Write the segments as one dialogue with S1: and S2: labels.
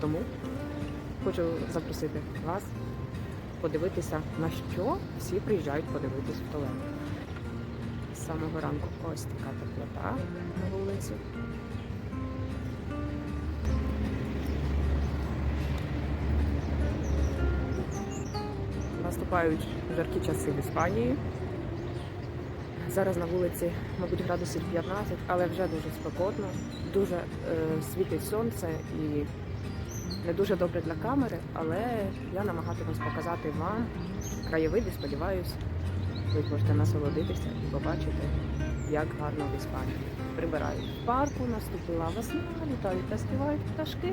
S1: Тому хочу запросити вас подивитися, на що всі приїжджають подивитись в Толедо. З самого ранку ось така теплота на вулиці. Наступають жаркі часи в Іспанії. Зараз на вулиці, мабуть, градусів 15, але вже дуже спекотно, дуже е, світить сонце і не дуже добре для камери, але я намагатимусь показати вам краєвиди, сподіваюся, ви можете насолодитися і побачити, як гарно в Іспанії. Прибирають в парку, наступила весна, літають та співають пташки.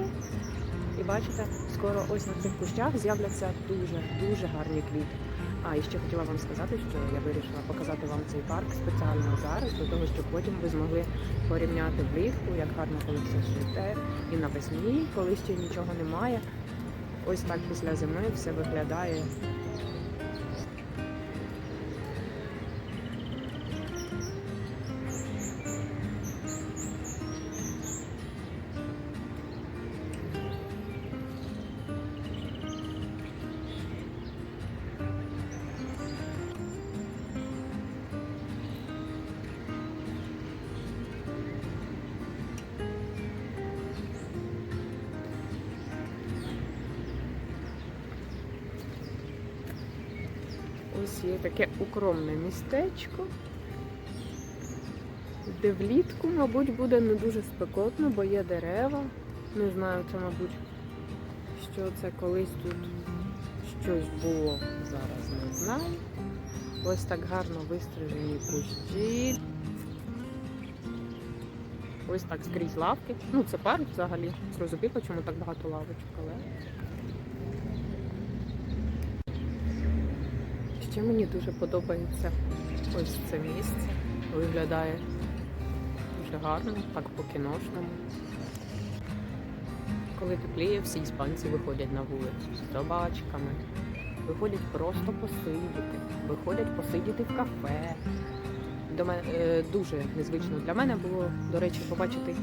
S1: І бачите, скоро ось на цих кущах з'являться дуже дуже гарні квіти. А і ще хотіла вам сказати, що я вирішила показати вам цей парк спеціально зараз, для того, щоб потім ви змогли порівняти влітку, як гарно коли все жите, і навесні, коли ще нічого немає. Ось так після зими все виглядає. Ось є таке укромне містечко, де влітку, мабуть, буде не дуже спекотно, бо є дерева. Не знаю, це, мабуть, що це колись тут щось було, зараз не знаю. Ось так гарно вистрижені кущі. Ось так скрізь лавки. Ну, це парк взагалі. Зрозуміло, чому так багато лавочок, але. Ще мені дуже подобається ось це місце. Виглядає дуже гарно, так по-кіношному. Коли тепліє, всі іспанці виходять на вулицю з собачками, виходять просто посидіти, виходять посидіти в кафе. До мене е, дуже незвично для мене було, до речі, побачити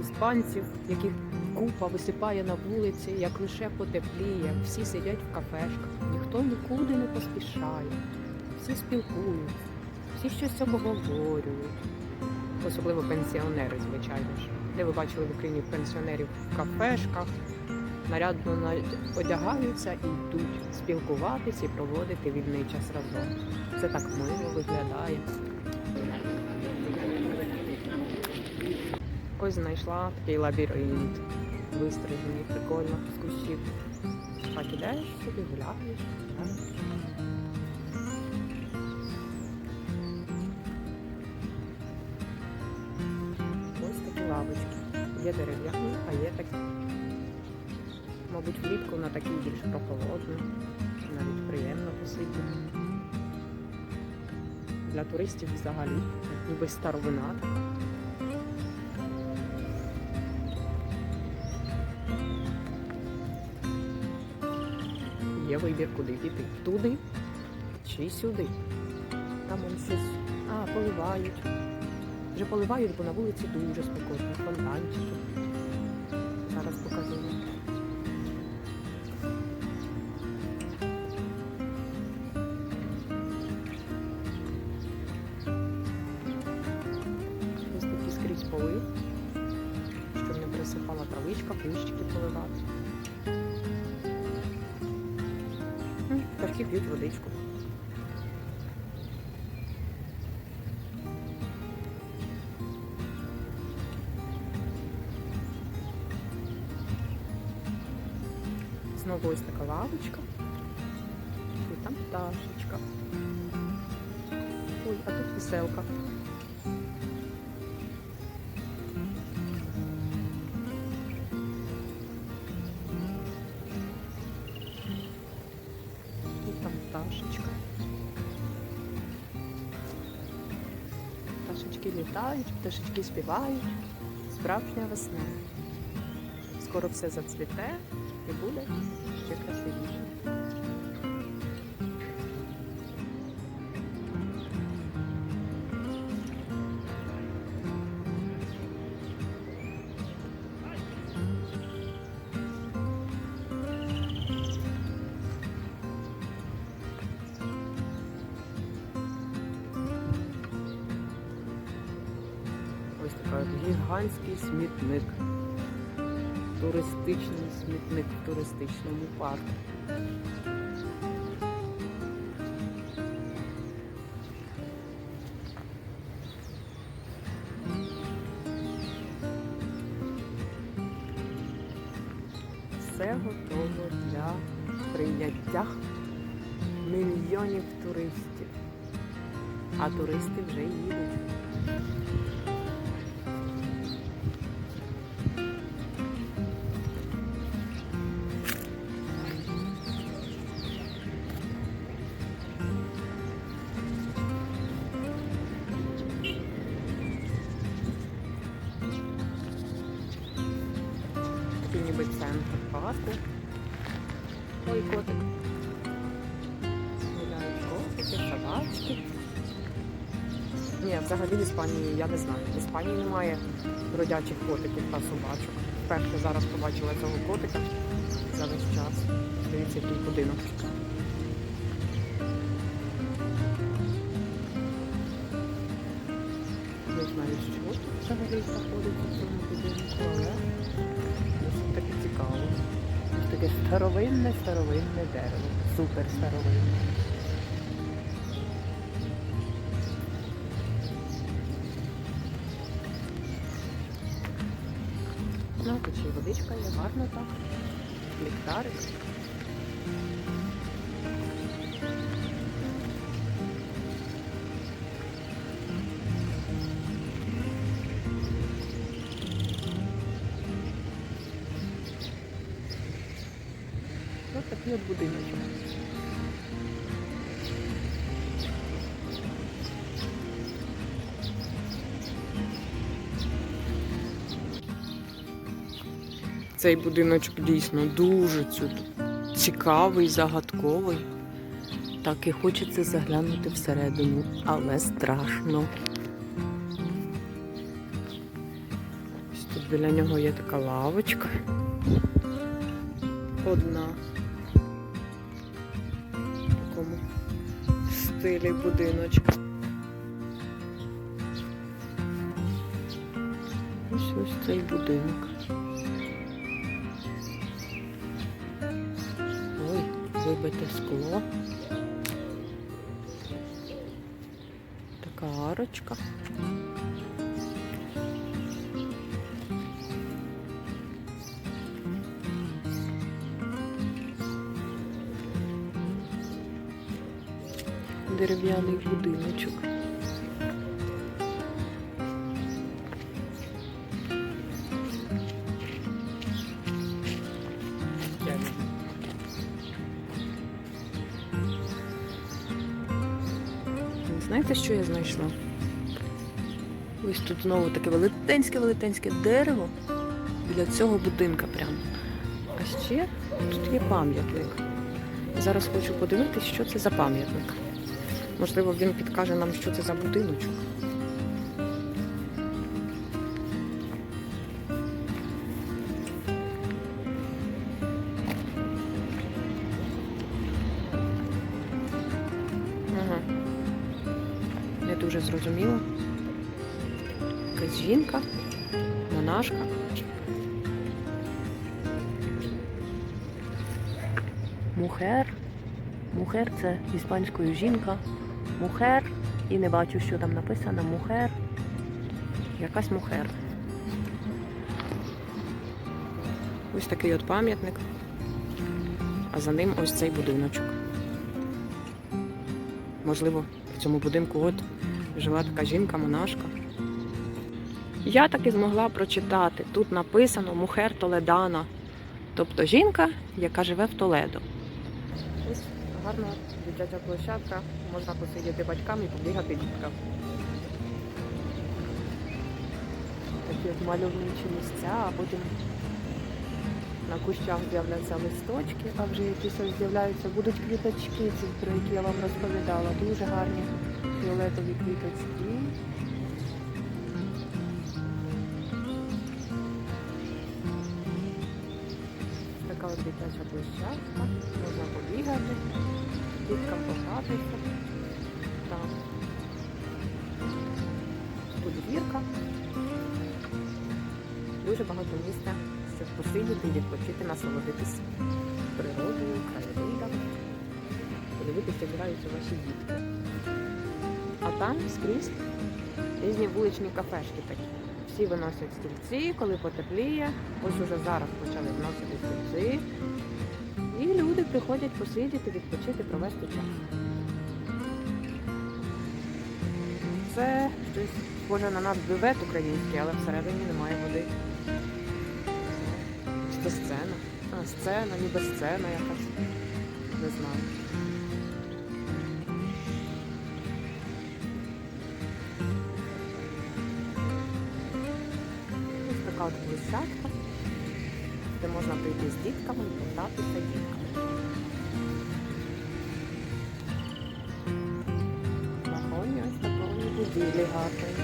S1: іспанців, яких купа висипає на вулиці, як лише потепліє. Всі сидять в кафешках, ніхто нікуди не поспішає, всі спілкуються, всі щось обговорюють. Особливо пенсіонери, звичайно ж. Де ви бачили в Україні пенсіонерів в кафешках, нарядно одягаються і йдуть спілкуватись і проводити вільний час разом. Це так мило виглядає. Ось знайшла такий лабіринт. Вистрижений, прикольно, з кущів. Так ідеш собі, гуляєш. Ось такі лавочки. Є дерев'яні, а є такі. Мабуть, влітку на такій більш прохолодно. Навіть приємно посидіти. Для туристів взагалі, ніби старовина вибір, куди піти. Туди чи сюди. Там он щось. А, поливають. Вже поливають, бо на вулиці дуже спекотно. Фонтанчики. Зараз покажу. Ось такі скрізь поли, щоб не присипала травичка, кущики п'ють водичку. Знову ось така лавочка. І там пташечка. Ой, а тут веселка. Літають, пташечки співають. Справжня весна. Скоро все зацвіте і буде ще красивіше. Гігантський смітник. Туристичний смітник в туристичному парку. Все готово для прийняття мільйонів туристів. А туристи вже їдуть. Взагалі в Іспанії я не знаю. В Іспанії немає бродячих котиків та собачок. Вперше зараз побачила цього котика за весь час. Дивіться, який будинок. Не знаю, що тут взагалі знаходиться в цьому будинку, але досить таки цікаво. Таке старовинне, старовинне дерево. Супер старовинне. Й водичка є, гарно так. Ліхтарик. Ось такий от будиночок. Цей будиночок дійсно дуже цікавий, загадковий. Так і хочеться заглянути всередину, але страшно. Ось тут біля нього є така лавочка. Одна. В такому стилі будиночка. Ось ось цей будинок. Вибите скло. Така арочка. Дерев'яний будиночок. Що я знайшла? Ось тут знову таке велетенське-велетенське дерево біля цього будинка прямо. А ще тут є пам'ятник. Зараз хочу подивитися, що це за пам'ятник. Можливо, він підкаже нам, що це за будиночок. Монашка. Мухер. Мухер це іспанською жінка. Мухер. І не бачу, що там написано. Мухер. Якась мухер. Ось такий от пам'ятник. А за ним ось цей будиночок. Можливо, в цьому будинку от жила така жінка-монашка. Я таки змогла прочитати. Тут написано Мухер Толедана. Тобто жінка, яка живе в Толедо. Ось гарна дитяча площадка. Можна посидіти батькам і побігати діткам. Такі мальовничі місця, а потім на кущах з'являться листочки, а вже якісь ось з'являються, будуть квіточки, ці, про які я вам розповідала. Дуже гарні фіолетові квіточки. Така от дитяча площадка, можна побігати, діткам погратися. Там подвірка. Дуже багато місця, щоб посидіти, відпочити, насолодитись природою, краєвидом, подивитися, граються ваші дітки. А там скрізь різні вуличні кафешки такі. Всі виносять стільці, коли потепліє. Ось уже зараз почали вносити стільці. І люди приходять посидіти, відпочити, провести час. Це щось схоже на наш бювет український, але всередині немає води. Це сцена? А, сцена, ніби сцена якась. Не знаю. Площадка, де можна прийти з дітками і погратися дітками. На фоні ось такої будівлі гарної.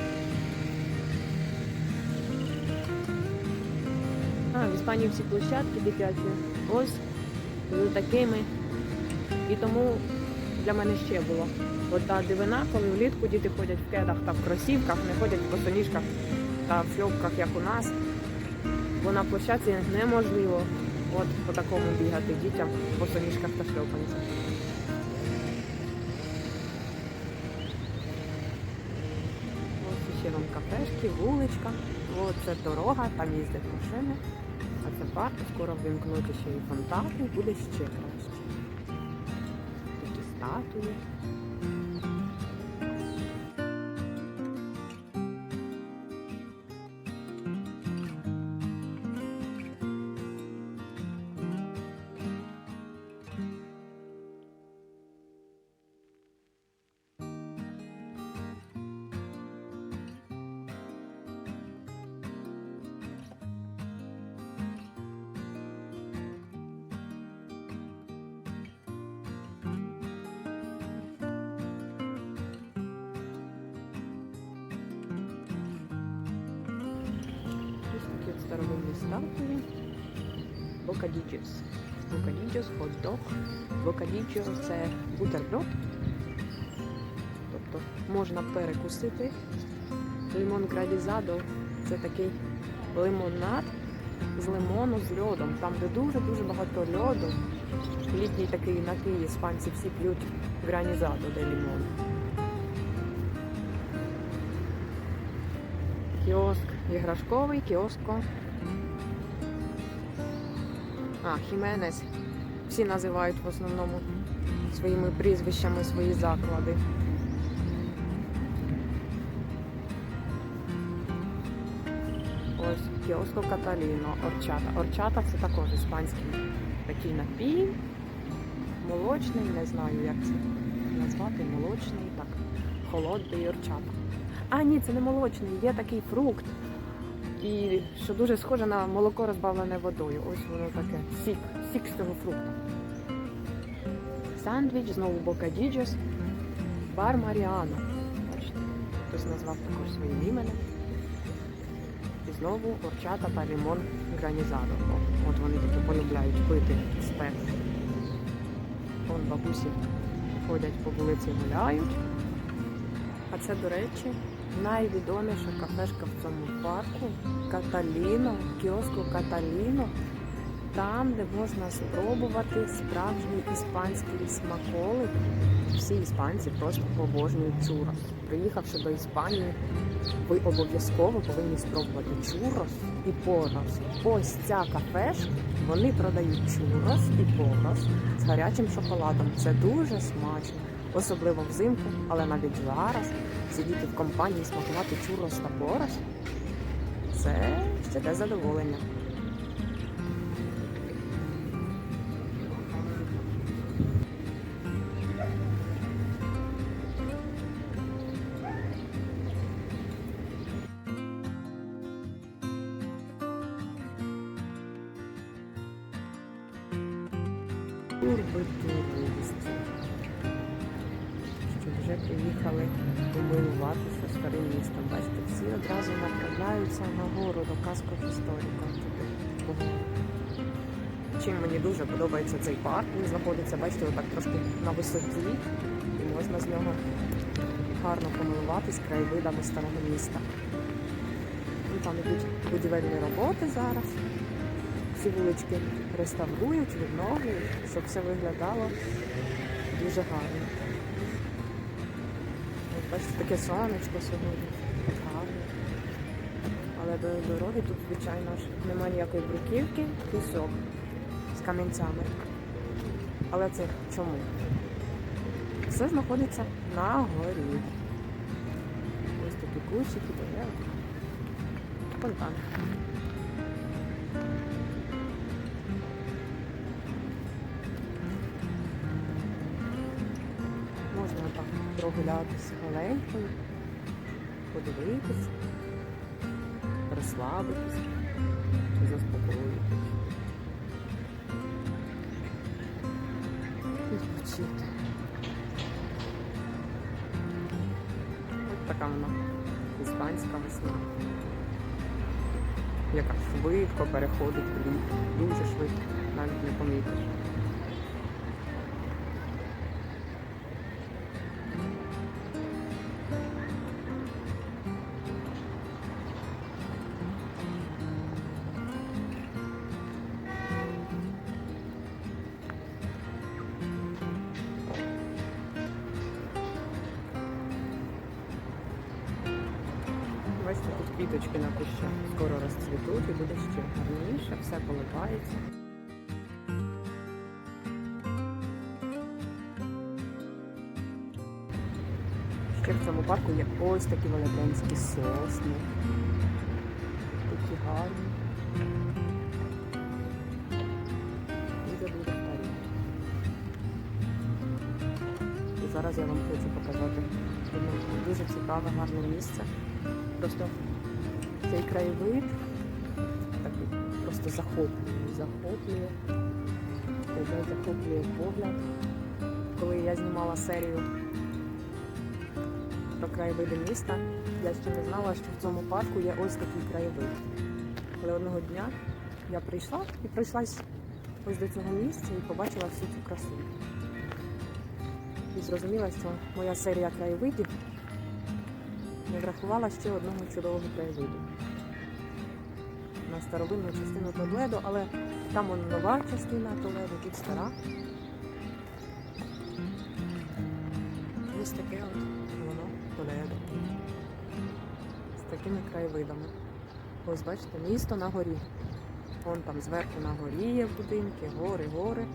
S1: А, в Іспанії всі площадки дитячі. Ось з такими. І тому для мене ще було. От та дивина, коли влітку діти ходять в кедах та в кросівках, не ходять в босоніжках та в шльопках, як у нас. Бо на площадці неможливо от по такому бігати дітям в босоніжках та шльопанцях. Ось ще вам кафешки, вуличка. Ось це дорога, там їздять машини. А це парк, скоро вимкнуть ще і фонтани, буде ще краще. Такі статуї. Статуї. Бокадіджіс. Бокадіджіс, хот-дог. Бокадіджо це бутерброд. Тобто можна перекусити. Лимон градізадо це такий лимонад з лимону з льодом. Там, де дуже-дуже багато льоду. Літній такий напій іспанці всі п'ють гранізадо де лимон. Кіоск іграшковий, кіоско. А, Хіменес. Всі називають в основному своїми прізвищами свої заклади. Ось кіоско Каталіно, орчата. Орчата це також іспанський такий напій. Молочний, не знаю, як це назвати. Молочний, так. Холодний орчата. А, ні, це не молочний, є такий фрукт. І що дуже схоже на молоко розбавлене водою. Ось воно таке. Сік, сік з цього фрукту. Сандвіч, знову бокадіджос, бар Маріано. Бачите, хтось назвав також своїм іменем. І знову орчата та лімон гранізадо. От вони таки полюбляють пити спек. Вон бабусі ходять по вулиці гуляють. А це, до речі, найвідоміша кафешка в цьому парку Каталіно, кіоску Каталіно, там, де можна спробувати справжній іспанський смаколик. Всі іспанці просто обожнюють чурос. Приїхавши до Іспанії, ви обов'язково повинні спробувати чурос і порос. Ось ця кафешка, вони продають чурос і порос з гарячим шоколадом. Це дуже смачно, особливо взимку, але навіть зараз сидіти в компанії смакувати чурос та порос це ще те задоволення. Турби вже приїхали помилуватися старим містом. Бачите, всі одразу направляються нагору до казков історика. Чим мені дуже подобається цей парк, він знаходиться, бачите, отак трошки на висоті, і можна з нього гарно помилуватись краєвидами старого міста. Там ідуть будівельні роботи зараз. Всі вулички реставрують, відновлюють, щоб все виглядало дуже гарно. Таке сонечко сьогодні, гарно. Але до дороги тут, звичайно ж, немає ніякої бруківки, пісок з камінцями. Але це чому? Все знаходиться на горі. Ось такі кущики, дерева. Фонтан. Прогулятися маленькою, подивитися, розслабитися, заспокоїтися. Відпочити. Ось така вона іспанська весна. Яка швидко переходить в. Дуже швидко, навіть не помітиш. Гарніше, все поливається. Ще в цьому парку є ось такі велетенські сосни. Такі гарні. Дуже дуже зараз я вам хочу показати дуже цікаве, гарне місце. Просто цей краєвид просто захоплює, захоплює, Тебе захоплює погляд. Коли я знімала серію про краєвиди міста, я ще не знала, що в цьому парку є ось такий краєвид. Але одного дня я прийшла і прийшлась ось до цього місця і побачила всю цю красу. І зрозуміла, що моя серія краєвидів не врахувала ще одного чудового краєвиду. На старовинну частину Толедо, але там он нова частина Толедо, тут стара. Ось таке от воно Толедо. З такими краєвидами. Ось бачите, місто на горі. Вон там зверху на горі є будинки, гори, гори.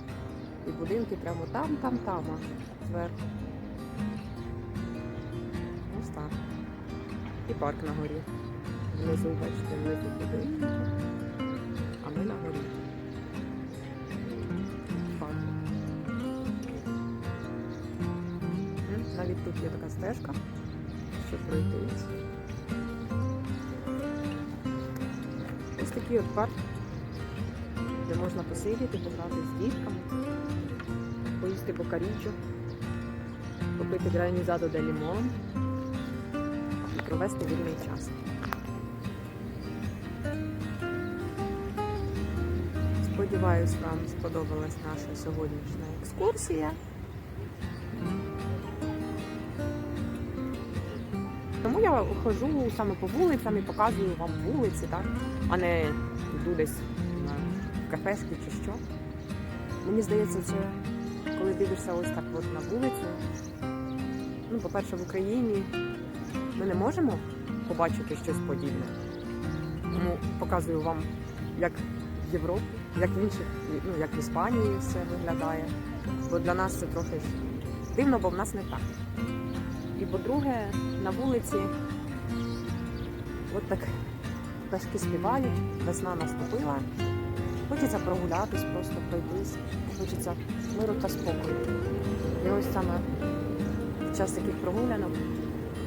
S1: І будинки прямо там, там, там, аж зверху. Ось так. І парк на горі. Внизу, бачите, внизу будинки, а ми на горі. Навіть тут є така стежка, щоб пройтись. Ось такий от парк, де можна посидіти, пограти з дітками, поїсти бокарічо, попити гранізадо де лімон і провести вільний час. Сподіваюсь, вам сподобалась наша сьогоднішня екскурсія. Тому я хожу саме по вулицям і показую вам вулиці, так? а не йду десь на кафешки чи що. Мені здається, це коли дивишся ось так от на вулицю. Ну, по-перше, в Україні ми не можемо побачити щось подібне. Тому показую вам, як в Європі, як в інших, ну як в Іспанії все виглядає. Бо для нас це трохи дивно, бо в нас не так. І по-друге, на вулиці от так пташки співають, весна наступила. Хочеться прогулятись, просто пройтись, хочеться миру та спокою. І ось саме під час таких прогулянок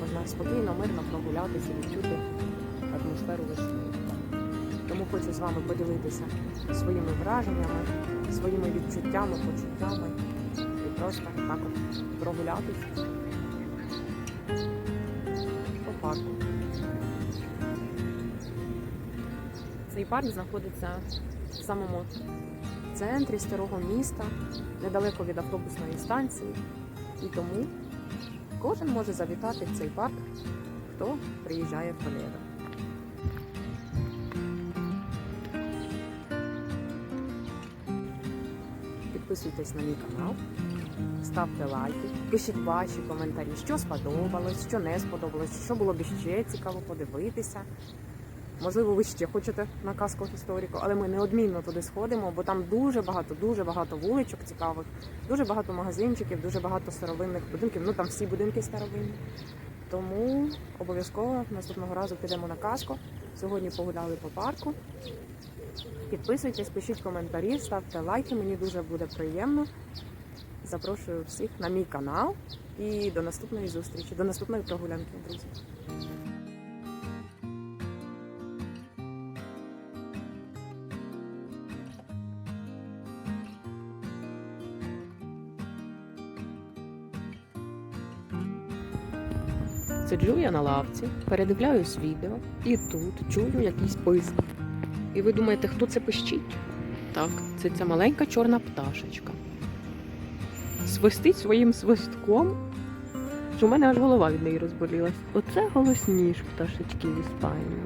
S1: можна спокійно, мирно прогулятися і відчути атмосферу весни. Хочу з вами поділитися своїми враженнями, своїми відчуттями, почуттями і просто так от прогулятися по парку. Цей парк знаходиться в самому центрі старого міста, недалеко від автобусної станції. І тому кожен може завітати в цей парк, хто приїжджає в Толедо. Підписуйтесь на мій канал, ставте лайки, пишіть ваші коментарі, що сподобалось, що не сподобалось, що було б ще цікаво подивитися. Можливо, ви ще хочете на казку історику, але ми неодмінно туди сходимо, бо там дуже багато, дуже багато вуличок цікавих, дуже багато магазинчиків, дуже багато старовинних будинків. Ну там всі будинки старовинні. Тому обов'язково наступного разу підемо на казку. Сьогодні погуляли по парку. Підписуйтесь, пишіть коментарі, ставте лайки, мені дуже буде приємно. Запрошую всіх на мій канал і до наступної зустрічі, до наступної прогулянки, друзі. Сиджу я на лавці, передивляюсь відео і тут чую якийсь писк. І ви думаєте, хто це пищить? Так, це ця маленька чорна пташечка. Свистить своїм свистком, що в мене аж голова від неї розболілась. Оце голосніш пташечки в Іспанії.